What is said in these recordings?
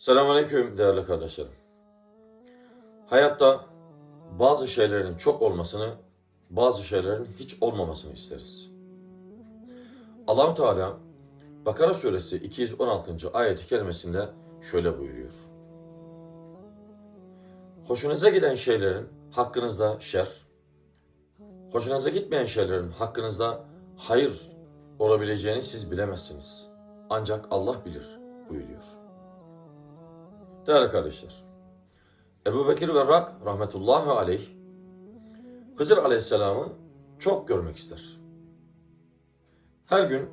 Selamünaleyküm değerli kardeşlerim. Hayatta bazı şeylerin çok olmasını, bazı şeylerin hiç olmamasını isteriz. Allahu Teala Bakara suresi 216. ayeti kerimesinde şöyle buyuruyor. Hoşunuza giden şeylerin hakkınızda şer, hoşunuza gitmeyen şeylerin hakkınızda hayır olabileceğini siz bilemezsiniz. Ancak Allah bilir buyuruyor. Değerli kardeşler, Ebu Bekir Verrak rahmetullahi aleyh, Hızır aleyhisselamı çok görmek ister. Her gün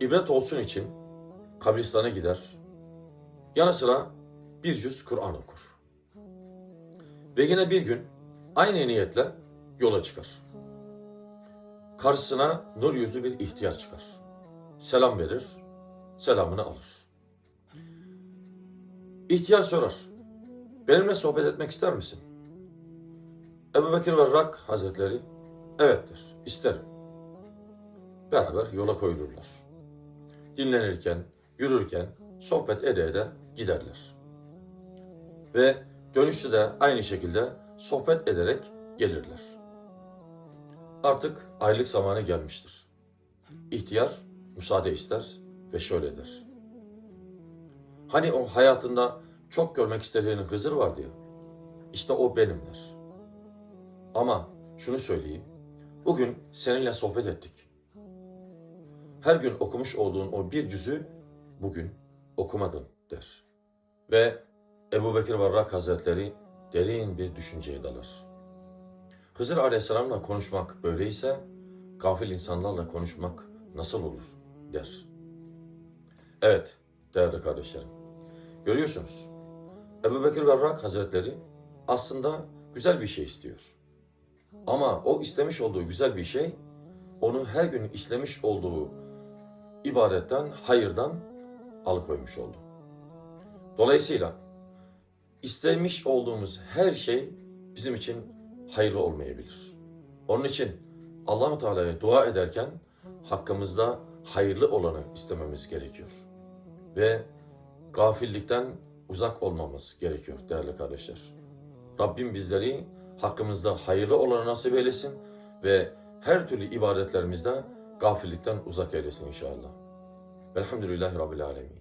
ibret olsun için kabristana gider, yanı sıra bir cüz Kur'an okur. Ve yine bir gün aynı niyetle yola çıkar. Karşısına nur yüzlü bir ihtiyar çıkar. Selam verir, selamını alır. İhtiyar sorar. Benimle sohbet etmek ister misin? Ebu Bekir Verrak Hazretleri, evettir, isterim. Beraber yola koyulurlar. Dinlenirken, yürürken, sohbet ede ede giderler. Ve dönüşte de aynı şekilde sohbet ederek gelirler. Artık aylık zamanı gelmiştir. İhtiyar müsaade ister ve şöyle der. Hani o hayatında çok görmek istediğin Hızır vardı ya. İşte o benim der. Ama şunu söyleyeyim. Bugün seninle sohbet ettik. Her gün okumuş olduğun o bir cüzü bugün okumadın der. Ve Ebu Bekir Varrak Hazretleri derin bir düşünceye dalar. Hızır Aleyhisselam'la konuşmak böyleyse gafil insanlarla konuşmak nasıl olur der. Evet değerli kardeşlerim. Görüyorsunuz. Ebu Bekir Verrak Hazretleri aslında güzel bir şey istiyor. Ama o istemiş olduğu güzel bir şey onu her gün işlemiş olduğu ibadetten, hayırdan alıkoymuş oldu. Dolayısıyla istemiş olduğumuz her şey bizim için hayırlı olmayabilir. Onun için Allahu Teala'ya dua ederken hakkımızda hayırlı olanı istememiz gerekiyor. Ve gafillikten uzak olmamız gerekiyor değerli kardeşler. Rabbim bizleri hakkımızda hayırlı olanı nasip eylesin ve her türlü ibadetlerimizde gafillikten uzak eylesin inşallah. Velhamdülillahi Rabbil Alemin.